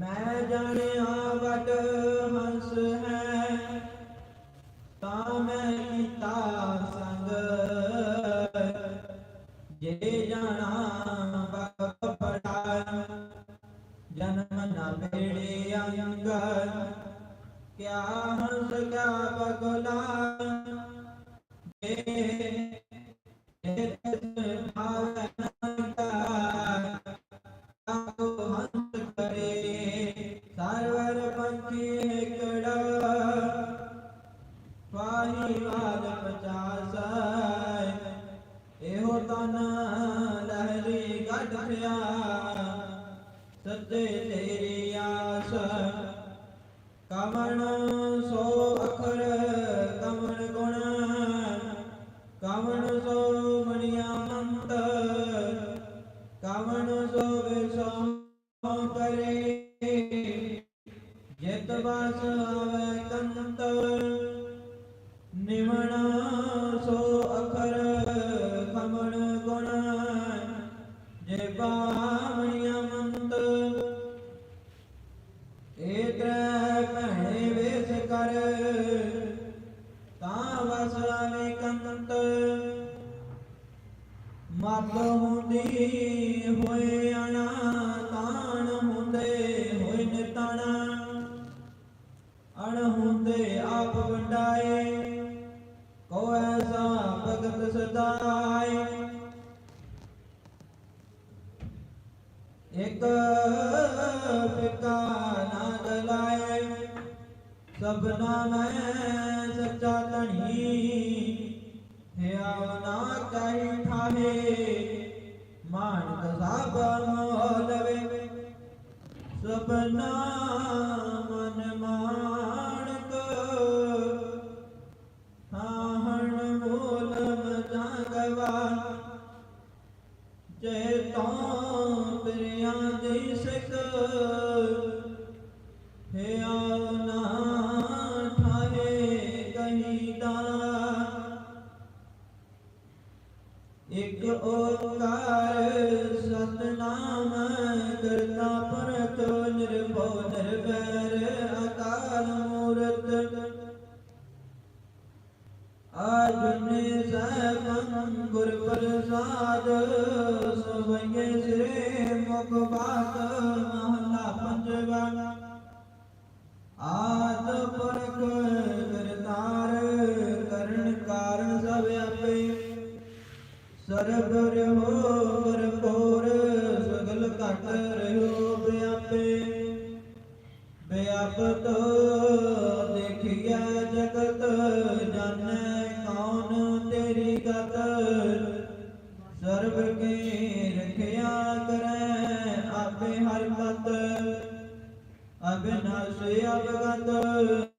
ਮੈਂ ਜਾਣਿਆ ਵਡ ਹੰਸ ਹੈ। ਤਾਂ ਮੈਂ ਕੀਤਾ ਸੰਗ ਜੇ ਜਾਣਾ ਜਨਮ ਅੰਗ ਕਿਆ ਹੰਸ ਕਿਆ ਬਗਲਾ ਜੇ ਜੇ ਤਿਸ ਭਾਵੈ ਨੰਦਾ ਹੰਸ ਕਰੇ, ਸਰਵਰ ਪੰਛੀ ਸੱਜੇ ਤੇਰੀ ਆਸ। ਕਵਣ ਸੋ ਅਖਰ ਕਵਣ ਗੁਣ। ਕਵਣ ਸੋ ਮਣੀਆ ਮੰਤ। ਕਵਣ ਸੋ ਵਿਸੋ ਕਰੇ। ਜਿਤ ਬਸ ਆਵੇ ਕੰਤ ਨਿਮਣ ਸੋ ਅਖਰ, ਕਮਣ ਗੁਣ। ਜੇ ਬਾਵਣੀਆ ਕਰ, ਤਾਂ ਵਸ ਕੰਤ। ਮਤ ਹੁੰਦੀ ਹੋਏ ਅਣਾ, ਤਾਣ ਹੁੰਦੇ ਹੋਏ ਨਿਤਣ। ਅਣ ਹੁੰਦੇ ਆਪ ਵੰਡਾਏ ਕੋ ਐਸਾ ਭਗਤ ਸਦਾਏ। ਇੱਕ ਫਿਕਾ ਸਭਨਾ ਮੈਂ ਸੱਚਾ ਧਣੀ। ਹਿਆਵ ਨਾ ਕਹੀ ਠਾਹੇ, ਮਾਨਕ ਸਾਬ ਮੋਲਵੇ ਸਭਨਾ ਮਨ ਮਾਨਕ ਹਾਹਣ ਮੂਲਮ ਜਾਗਵਾ ਜੇ ਤਾਂ ਤੇਰਿਆਂ ਦੀ ਸਿੱਖ ਹਿਆਵ ਨਾ ਓੰਕਾਰ ਸਤਨਾਮ ਕਰਤਾ ਪੁਰਖ ਨਿਰਭਉ ਨਿਰਵੈਰ ਅਕਾਲ ਮੂਰਤ। ਆਜੁਨੇ ਸੈਭੰ ਗੁਰ ਪ੍ਰਸਾਦ, ਸਵਈਏ ਸਿਰੇ ਮੁਖ ਬਾਤ, ਮਹਲਾ ਪੰਜਵਾ। ਆਦ ਪੁਰਖ ਕਰਤਾਰ, ਕਰਨ ਕਾਰਨ ਸਭ ਆਪੇ ਸਰਬ ਰਹੋ ਪਰਪੋਰ ਸਗਲ ਘਟ ਰਹੋ ਵਿਆਪੇ ਵਿਆਪਤ ਦੇਖਿਆ ਜਗਤ, ਜਾਣੈ ਕੌਣ ਤੇਰੀ ਗਤ। ਸਰਬ ਕੇ ਰਖਿਆ ਕਰੈ ਆਪੇ ਹਰ ਮਤ ਅਬਿਨਾਸ਼ੀ ਅਵਗਤ